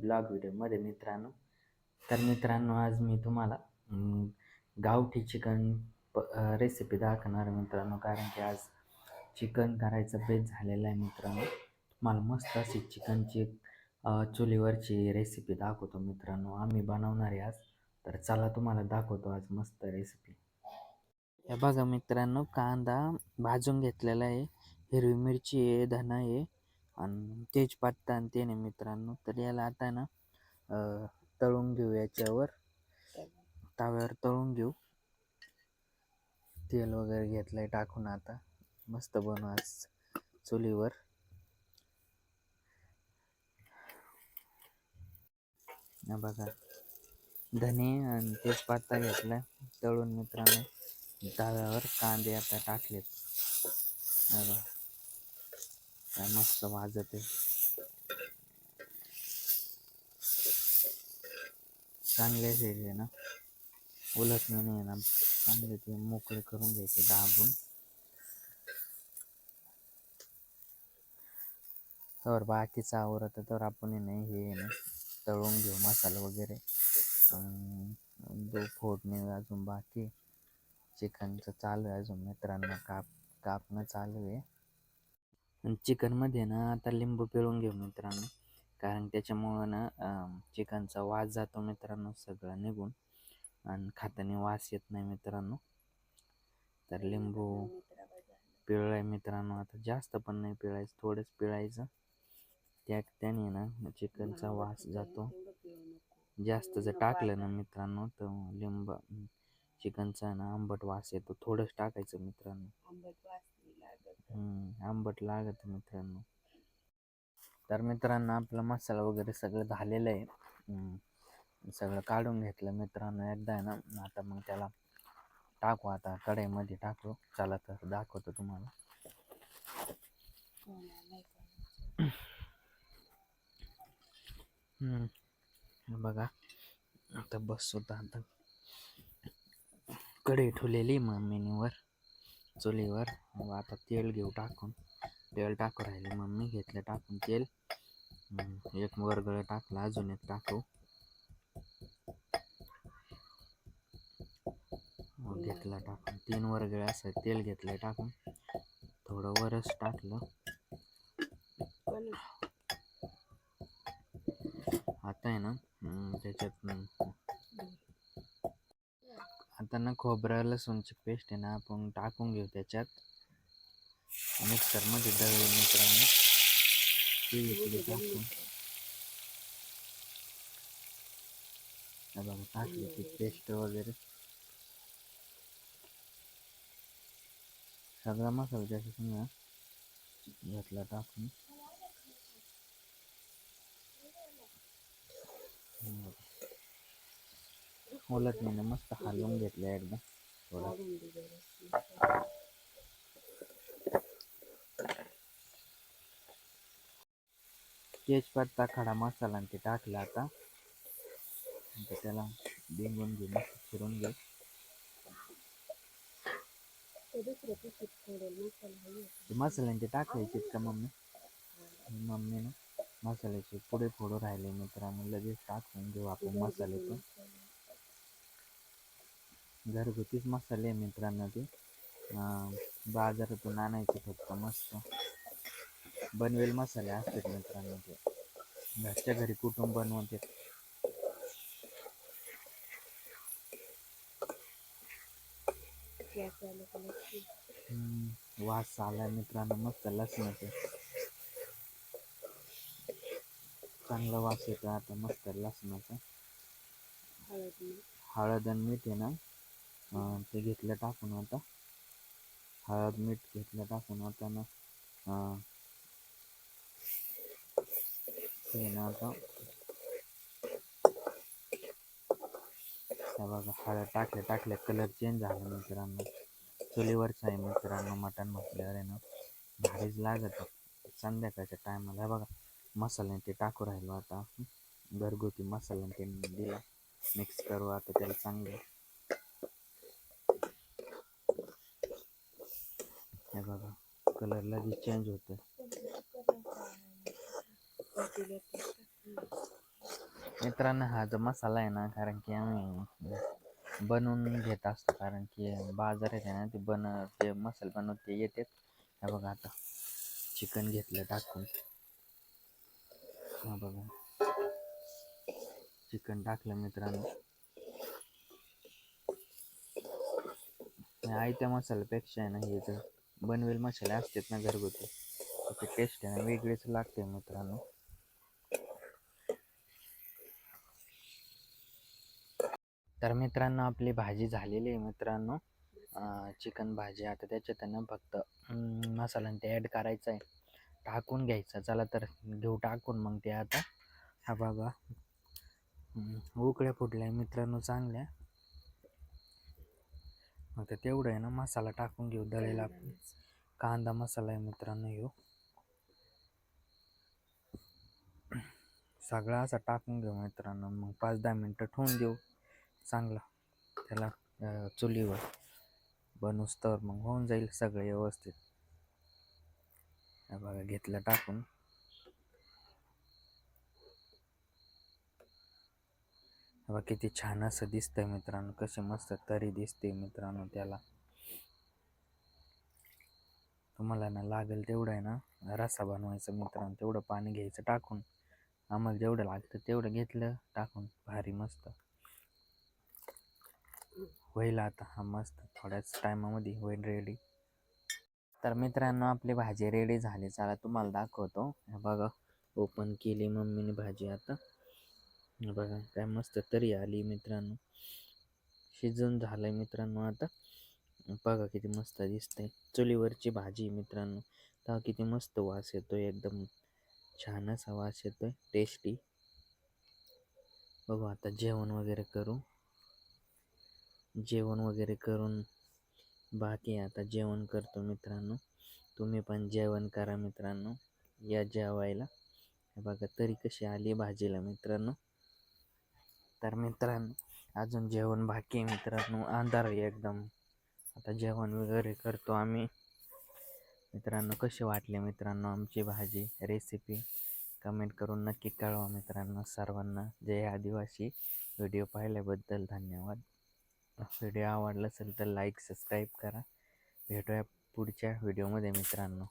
Blog व्हिडिओमध्ये मित्रांनो. तर मित्रांनो आज मी तुम्हाला गावठी चिकन प रेसिपी दाखवणार आहे मित्रांनो. कारण की आज चिकन करायचं बेत झालेलं आहे मित्रांनो. तुम्हाला मस्त अशी चिकनची चुलीवरची रेसिपी दाखवतो मित्रांनो. आम्ही बनवणार आहे आज. तर चला तुम्हाला दाखवतो आज मस्त रेसिपी हे बघा मित्रांनो कांदा भाजून घेतलेला आहे. हिरवी मिरची आहे धना आहे. आणि तेजपत्ता आणि ते नाही मित्रांनो. तर याला आता ना तळून घेऊ याच्यावर. तव्यावर तळून घेऊ. तेल वगैरे घेतलंय टाकून आता. मस्त बनवू चुलीवर. बघा. धने आणि तेजपत्ता घेतलाय तळून मित्रांनो तव्यावर कांदे आता टाकलेत. बघा. काय मस्त वाजत आहे. चांगले आहे ना. उलट नाही आहे ना चांगले ते मोकळे करून घ्यायचे दाबून. तर बाकीचं आवरत तर आपण नाही हे आहे ना तळून घेऊ मसाला वगैरे. दो फोडणी अजून बाकी. चिकनचं चालू आहे अजून मित्रांना. काप कापणं चालू आहे. चिकनमध्ये ना आता लिंबू पिळून घेऊ मित्रांनो. कारण त्याच्यामुळं ना चिकनचा वास जातो मित्रांनो सगळं निघून. आणि खाताना वास येत नाही मित्रांनो. तर लिंबू पिळलाय मित्रांनो. आता जास्त पण नाही पिळायचं थोडंच पिळायचं. त्या त्याने ना चिकनचा वास जातो. जास्त जर टाकलं ना मित्रांनो तर लिंब चिकनचा ना आंबट वास येतो. थोडंच टाकायचं मित्रांनो. हम्म, आंबट लागत मित्रांनो. तर मित्रांनो आपला मसाला वगैरे सगळं झालेलं आहे. हम्म, सगळं काढून घेतलं मित्रांनो एकदा आहे ना. आता मग त्याला टाकू आता कढईमध्ये टाकू. चला तर दाखवतो तुम्हाला. हम्म, बघा. आता बस होता आता. कढई ठेवलेली मम्मीने वर. चुलीवर मग आता तेल घेऊ टाकून. तेल टाकू राहिले. मम्मी घेतलं टाकून तेल. एक वरगळ टाकलं. अजून एक टाकू. मग घेतला टाकून. तीन वरगळे असं तेल घेतलं टाकून. थोडं वरच टाकलं. आता आहे ना त्याच्यात हम्म, खोबऱ्या खोबरं लसूणची पेस्ट आहे ना आपण टाकून घेऊ त्याच्यात. मिक्सरमध्ये दळ मित्रांनो ती टाकून. बघा टाकली ती पेस्ट वगैरे. सगळा मसाला त्याच्यात घेतला टाकून हम्म. उलट मस्त हलवून घेतलं एकदा थोडा तेजपत्ता खडा मसाला ते टाकला आता त्याला डिंगून घेऊ मस्त फिरून घेऊ ते मसाल्याने ते टाकायचे का मम्मी मम्मीनं मसाल्याचे पुढे फोडू राहिले मित्रांनो लगेच टाकून घेऊ आपण मसाले पण घरगुतीच मसाले आहे मित्रांनो ते. बाजारातून आणायचे फक्त मस्त. बनवेल मसाले असतात मित्रांनो ते. घरच्या घरी कुटुंब बनवते? वास आलाय मित्रांनो मस्त लसणाचे. चांगला वास येतो आता मस्त लसणाचा. हळद आणि मीठ आहे ना? ते घेतलं टाकून आता. हळद मीठ घेतलं टाकून आता ना ते ना आता. बघा हळद टाकल्या टाकल्या कलर चेंज झाला मित्रांनो. चुलीवरचा आहे मित्रांनो मटण म्हटल्यावर आहे ना भारीच लागत संध्याकाळच्या टायमाला बघा मसाल्याने ते टाकू राहिलो आता. घरगुती मसाल्याने ते दिला. मिक्स करू आता त्याला चांगलं. हे बघा कलर लगेच चेंज होतं मित्रांनो हा जो मसाला आहे ना कारण की आम्ही बनवून घेत असतो कारण की बाजारात आहे ना ते बन ते मसाले बनवत ते येतात. हे बघा आता. चिकन घेतलं टाकून. हा बघा. चिकन टाकलं मित्रांनो. आयत्या मसाल्यापेक्षा आहे ना हे तर बनवेल मसाले असतात ना घरगुती. त्याची टेस्ट आहे ना वेगळीच लागते मित्रांनो. तर मित्रांनो आपली भाजी झालेली आहे मित्रांनो. चिकन भाजी. आता त्याच्यात ना फक्त मसाला आणि ते ॲड करायचं आहे. टाकून घ्यायचं. चला तर घेऊ टाकून मग ते आता. हा बाबा. हम्म, उकळ्या फुटल्या मित्रांनो चांगल्या. आता तेवढं आहे ना मसाला टाकून घेऊ दळेला कांदा मसाला आहे मित्रांनो ह्यो. सगळा असा टाकून घेऊ मित्रांनो मग पाच दहा मिनटं ठेवून देऊ. चांगला. त्याला चुलीवर बनूस तर मग होऊन जाईल सगळं व्यवस्थित. बघा घेतलं टाकून. बघा किती छान असं दिसतंय मित्रांनो कसे मस्त तरी दिसते मित्रांनो त्याला. तुम्हाला ना लागेल तेवढं आहे ना रस्सा बनवायचा मित्रांनो तेवढं पाणी घ्यायचं टाकून. आम्हाला जेवढं लागतं तेवढं घेतलं टाकून भारी मस्त. होईल आता हा मस्त थोड्याच टायमामध्ये होईल रेडी तर मित्रांनो आपली भाजी रेडी झाली. चला तुम्हाला दाखवतो. बघा ओपन केली मम्मीने भाजी आता. बघा काय मस्त तरी आली मित्रांनो. शिजून झालंय मित्रांनो आता. बघा किती मस्त दिसतंय. चुलीवरची भाजी मित्रांनो. तर किती मस्त वास येतोय एकदम छान असा वास येतोय. टेस्टी बघू आता जेवण वगैरे करू. जेवण वगैरे करून बाकी आता जेवण करतो मित्रांनो. तुम्ही पण जेवण करा मित्रांनो. या जेवायला. हे बघा तरी कशी आली भाजीला मित्रांनो. तर मित्रांनो अजून जेवण बाकी आहे मित्रांनो. अंधार आहे एकदम. आता जेवण वगैरे करतो आम्ही. मित्रांनो कसे वाटले मित्रांनो आमची भाजी? रेसिपी कमेंट करून नक्की कळवा मित्रांनो सर्वांना. जय आदिवासी. व्हिडिओ पाहिल्याबद्दल धन्यवाद. व्हिडिओ आवडला असेल तर लाईक सबस्क्राईब करा. भेटूया पुढच्या व्हिडिओमध्ये मित्रांनो.